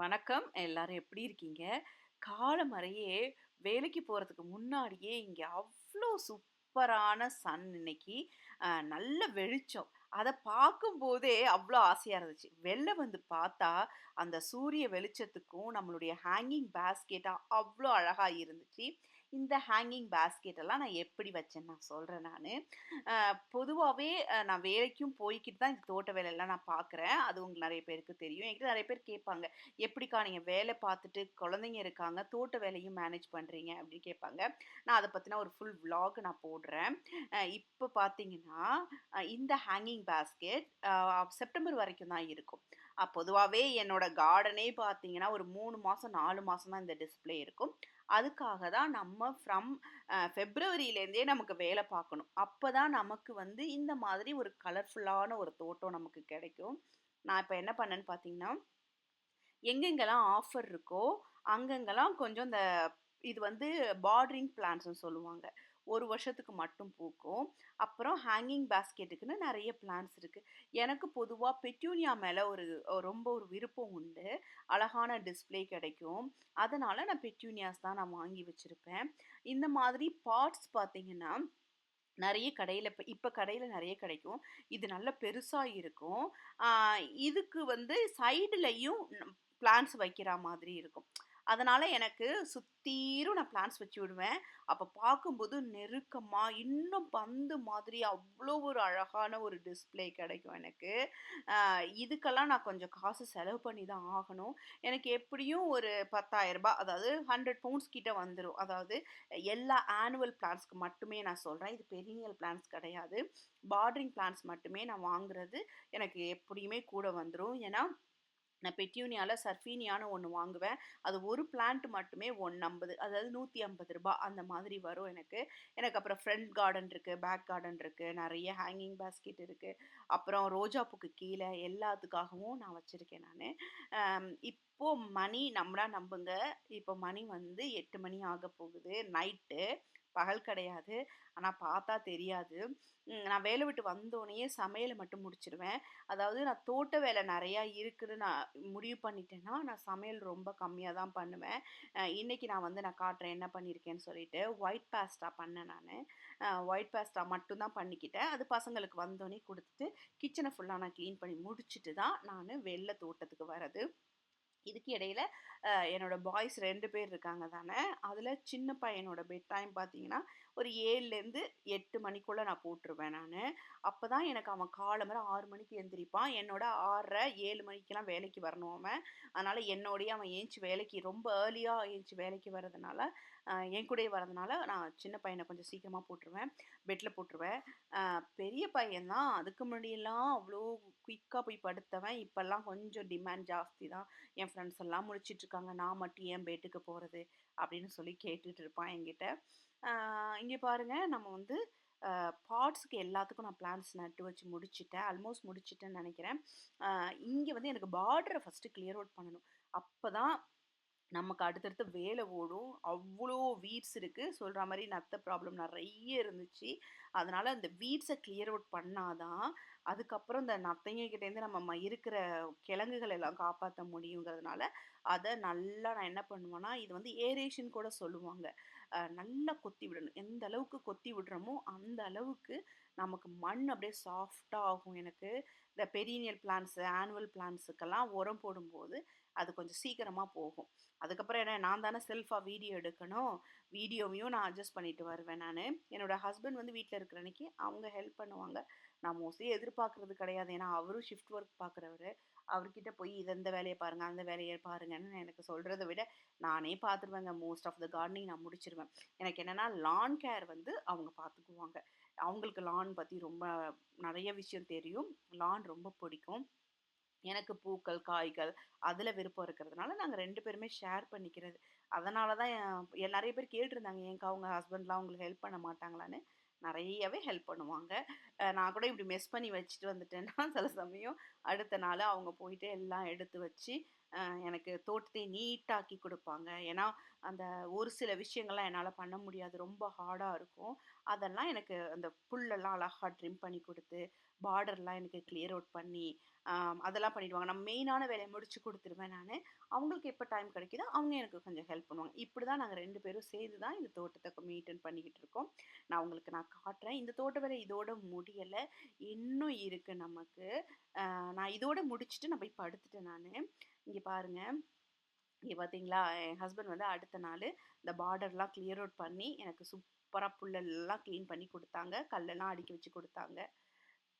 வணக்கம். எல்லாரும் எப்படி இருக்கீங்க? காலமறையே வேலைக்கு போகிறதுக்கு முன்னாடியே இங்கே அவ்வளோ சூப்பரான சன் இன்னைக்கு. நல்ல வெளிச்சம். அதை பார்க்கும்போதே அவ்வளோ ஆசையாக இருந்துச்சு. வெளில வந்து பார்த்தா, அந்த சூரிய வெளிச்சத்துக்கும் நம்மளுடைய ஹேங்கிங் பேஸ்கெட்டாக அவ்வளோ அழகாக இருந்துச்சு. இந்த ஹேங்கிங் பேஸ்கெட்டெல்லாம் நான் எப்படி வச்சேன்னு நான் சொல்கிறேன் நான் பொதுவாகவே நான் வேலைக்கும் போய்க்கிட்டு தான் இந்த தோட்ட வேலையெல்லாம் நான் பார்க்குறேன். அது உங்களுக்கு நிறைய பேருக்கு தெரியும். என்கிட்ட நிறைய பேர் கேட்பாங்க. "எப்படிக்கா நீங்கள் வேலை பார்த்துட்டு குழந்தைங்க இருக்காங்க, தோட்ட வேலையும் மேனேஜ் பண்ணுறீங்க அப்படின்னு கேட்பாங்க. நான் அதை பற்றினா ஒரு ஃபுல் விலாக் நான் போடுறேன். இப்போ பார்த்தீங்கன்னா, இந்த ஹேங்கிங் பேஸ்கெட் செப்டம்பர் வரைக்கும் தான் இருக்கும். பொதுவாகவே என்னோடய என்னோட கார்டனே பார்த்தீங்கன்னா, ஒரு மூணு மாதம் நாலு மாதம் தான் இந்த டிஸ்பிளே இருக்கும். அதுக்காக தான் நம்ம ஃப்ரம் ஃபெப்ரவரியிலேருந்தே நமக்கு வேலை பார்க்கணும். அப்போ தான் நமக்கு வந்து இந்த மாதிரி ஒரு கலர்ஃபுல்லான ஒரு தோட்டம் நமக்கு கிடைக்கும். நான் இப்போ என்ன பண்ணேன்னு பார்த்தீங்கன்னா, எங்கெங்கெல்லாம் ஆஃபர் இருக்கோ, அங்கங்கலாம் கொஞ்சம் இந்த இது வந்து பார்டரிங் பிளான்ஸ்னு சொல்லுவாங்க. ஒரு வருஷத்துக்கு மட்டும் பூக்கும். அப்புறம் ஹேங்கிங் பேஸ்கெட்டுக்குன்னு நிறைய பிளான்ஸ் இருக்குது எனக்கு பொதுவாக பெட்யூனியா மேலே ஒரு ரொம்ப ஒரு விருப்பம் உண்டு. அழகான டிஸ்ப்ளே கிடைக்கும். அதனால் நான் பெட்டூனியாஸ் தான் நான் வாங்கி வச்சுருப்பேன் இந்த மாதிரி பாட்ஸ் பார்த்தீங்கன்னா, நிறைய கடையில் இப்போ இப்போ கடையில் நிறைய கிடைக்கும். இது நல்ல பெருசாக இருக்கும். இதுக்கு வந்து சைடுலையும் பிளான்ஸ் வைக்கிறா மாதிரி இருக்கும். அதனால் எனக்கு சுத்தீரும் நான் பிளான்ஸ் வச்சு விடுவேன். அப்போ பார்க்கும்போது நெருக்கமாக இன்னும் பந்து மாதிரி அவ்வளோ ஒரு அழகான ஒரு டிஸ்ப்ளே கிடைக்கும் எனக்கு. இதுக்கெல்லாம் நான் கொஞ்சம் காசு செலவு பண்ணி தான் ஆகணும். எனக்கு எப்படியும் ஒரு பத்தாயிரரூபா அதாவது 100 பவுண்ட்ஸ் கிட்ட வந்துடும் அதாவது எல்லா ஆனுவல் பிளான்ஸ்க்கு மட்டுமே நான் சொல்கிறேன் இது பெரியல் பிளான்ஸ் கிடையாது. பார்டரிங் பிளான்ஸ் மட்டுமே நான் வாங்குறது எனக்கு எப்படியுமே கூட வந்துடும் ஏன்னா, நான் பெட்டூனியால சர்ஃபீனியான்னு ஒன்று வாங்குவேன். அது ஒரு பிளான்ட் மட்டுமே 150 அதாவது நூற்றி ஐம்பது ரூபா அந்த மாதிரி வரும் எனக்கு. எனக்கு அப்புறம் ஃப்ரண்ட் கார்டன் இருக்குது பேக் கார்டன் இருக்குது நிறைய ஹேங்கிங் பாஸ்கெட் இருக்குது அப்புறம் ரோஜா கீழே எல்லாத்துக்காகவும் நான் வச்சுருக்கேன் நான் இப்போது மணி நம்மளா நம்புங்க. இப்போ மணி வந்து எட்டு மணி ஆகப் போகுது. நைட்டு. பகல் கிடையாது. ஆனால் பார்த்தா தெரியாது. நான் வேலை விட்டு வந்தோனயே சமையலை மட்டும் முடிச்சிருவேன் அதாவது நான் தோட்ட வேலை நிறையா இருக்குதுன்னு நான் முடிவு பண்ணிட்டேன்னா, நான் சமையல் ரொம்ப கம்மியாக தான் பண்ணுவேன். இன்றைக்கி இன்னைக்கு நான் வந்து நான் காட்டுறேன் என்ன பண்ணியிருக்கேன்னு சொல்லிட்டு. ஒயிட் பாஸ்தா பண்ணேன் நான் ஒயிட் பாஸ்டா மட்டும்தான் பண்ணிக்கிட்டேன். அது பசங்களுக்கு வந்தோடனே கொடுத்துட்டு கிச்சனை ஃபுல்லாக நான் க்ளீன் பண்ணி முடிச்சுட்டு தான் நான் வெளில தோட்டத்துக்கு வரது. இதுக்கு இடையில என்னோடய என்னோட பாய்ஸ் ரெண்டு பேர் இருக்காங்க தானே. அதில் சின்ன பையனோட பெட் டைம் பார்த்தீங்கன்னா, ஒரு ஏழுலேருந்து எட்டு மணிக்குள்ளே நான் போட்டுருவேன் அப்போ தான் எனக்கு அவன் காலம்பர ஆறு மணிக்கு எந்திரிப்பான். என்னோட ஆறரை ஏழு மணிக்கெலாம் வேலைக்கு வரணும் அவன். அதனால் என்னோடய அவன் ஏஞ்சி வேலைக்கு ரொம்ப ஏர்லியாக ஏஞ்சி வேலைக்கு வர்றதுனால என் கூடயே வரதுனால நான் சின்ன பையனை கொஞ்சம் சீக்கிரமாக போட்டுருவேன். பெட்டில் போட்டுருவேன். பெரிய பையன் தான் அதுக்கு முன்னாடியெல்லாம் அவ்வளோ குயிக்காக போய் படுத்தவன். இப்போல்லாம் கொஞ்சம் டிமாண்ட் ஜாஸ்தி தான். என் ஃப்ரெண்ட்ஸ் எல்லாம் முழிச்சுட்டு இருக்காங்க. நான் மட்டும் ஏன் பெட்டுக்கு போகிறது அப்படின்னு சொல்லி கேட்டுட்டு இருப்பான் என்கிட்ட. இங்கே பாருங்கள் பாருங்க நம்ம வந்து பாட்ஸுக்கு எல்லாத்துக்கும் நான் பிளான்ஸ் நட்டு வச்சு முடிச்சிட்டேன் ஆல்மோஸ்ட் முடிச்சிட்டேன்னு நினைக்கிறேன் இங்கே வந்து எனக்கு பார்டரை ஃபஸ்ட்டு கிளியர் அவுட் பண்ணணும். அப்போ தான் நமக்கு அடுத்தடுத்து வேலை ஓடும். அவ்வளோ வீட்ஸ் இருக்குது சொல்கிற மாதிரி நத்த ப்ராப்ளம் நிறைய இருந்துச்சு. அதனால் அந்த வீட்ஸை கிளியர் அவுட் பண்ணாதான் அதுக்கப்புறம் இந்த நத்தைங்க கிட்டேருந்து நம்ம இருக்கிற கிழங்குகள் எல்லாம் காப்பாற்ற முடியுங்கிறதுனால, அதை நல்லா நான் என்ன பண்ணுவேன்னா, இது வந்து ஏரேஷன் கூட சொல்லுவாங்க. நல்லா கொத்தி விடணும். எந்த அளவுக்கு கொத்தி விடுறோமோ, அந்த அளவுக்கு நமக்கு மண் அப்படியே சாஃப்டாக ஆகும் எனக்கு. இந்த பெரியனியல் பிளான்ஸு ஆனுவல் பிளான்ஸுக்கெல்லாம் உரம் போடும்போது, அது கொஞ்சம் சீக்கிரமாக போகும். அதுக்கப்புறம் என்ன நான் தானே செல்ஃபாக வீடியோ எடுக்கணும். வீடியோவையும் நான் அட்ஜஸ்ட் பண்ணிட்டு வருவேன் நான் என்னோட ஹஸ்பண்ட் வந்து வீட்டில் இருக்கிற அன்னைக்கு அவங்க ஹெல்ப் பண்ணுவாங்க. நான் மோஸ்ட்லி எதிர்பார்க்குறது கிடையாது. ஏன்னா அவரும் ஷிஃப்ட் ஒர்க் பார்க்குறவர் அவர்கிட்ட போய் இத இந்த வேலையை பாருங்க, அந்த வேலையை பாருங்கன்னு எனக்கு சொல்கிறத விட, நானே பார்த்துருவேங்க. மோஸ்ட் ஆஃப் த கார்டனிங் நான் முடிச்சிருவேன் எனக்கு என்னென்னா லான் கேர் வந்து அவங்க பார்த்துக்குவாங்க. அவங்களுக்கு லான் பற்றி ரொம்ப நிறைய விஷயம் தெரியும். லான் ரொம்ப பிடிக்கும். எனக்கு பூக்கள், காய்கள் அதில் விருப்பம் இருக்கிறதுனால, நாங்கள் ரெண்டு பேருமே ஷேர் பண்ணிக்கிறது. அதனால தான் நிறைய பேர் கேட்டிருந்தாங்க, "ஏன்க்கா அவங்க ஹஸ்பண்ட்லாம் அவங்களுக்கு ஹெல்ப் பண்ண மாட்டாங்களான்னு?" நிறையவே ஹெல்ப் பண்ணுவாங்க. நான் கூட இப்படி மிஸ் பண்ணி வச்சுட்டு வந்துட்டேன்னா, சில சமயம் அடுத்த நாள் அவங்க போயிட்டு எல்லாம் எடுத்து வச்சு, எனக்கு தோட்டத்தை நீட்டாக்கி கொடுப்பாங்க ஏன்னா, அந்த ஒரு சில விஷயங்கள்லாம் என்னால் பண்ண முடியாது. ரொம்ப ஹார்டாக இருக்கும். அதெல்லாம் எனக்கு அந்த புல்லெல்லாம் அழகாக ட்ரிம் பண்ணி கொடுத்து பார்டர்லாம் எனக்கு கிளியர் அவுட் பண்ணி அதெல்லாம் பண்ணிடுவாங்க. நான் மெயினான வேலையை முடிச்சு கொடுத்துருவேன் நான். அவங்களுக்கு எப்போ டைம் கிடைக்குதோ அவங்க எனக்கு கொஞ்சம் ஹெல்ப் பண்ணுவாங்க. இப்படி தான் நாங்கள் ரெண்டு பேரும் சேர்ந்து தான் இந்த தோட்டத்தை மெயின்டைன் பண்ணிக்கிட்டு இருக்கோம். நான் உங்களுக்கு நான் காட்டுறேன். இந்த தோட்ட வேலை இதோட முடியலை. இன்னும் இருக்குது நமக்கு. நான் இதோட முடிச்சுட்டு நான் போய் படுத்துட்டேன் நான். இங்கே பாருங்க. இங்கே பார்த்தீங்களா என் ஹஸ்பண்ட் வந்து அடுத்த நாள் இந்த பார்டர்லாம் கிளியர் அவுட் பண்ணி எனக்கு சூப்பராக புல்லெல்லாம் க்ளீன் பண்ணி கொடுத்தாங்க. கல்லெல்லாம் அடுக்கி வச்சு கொடுத்தாங்க.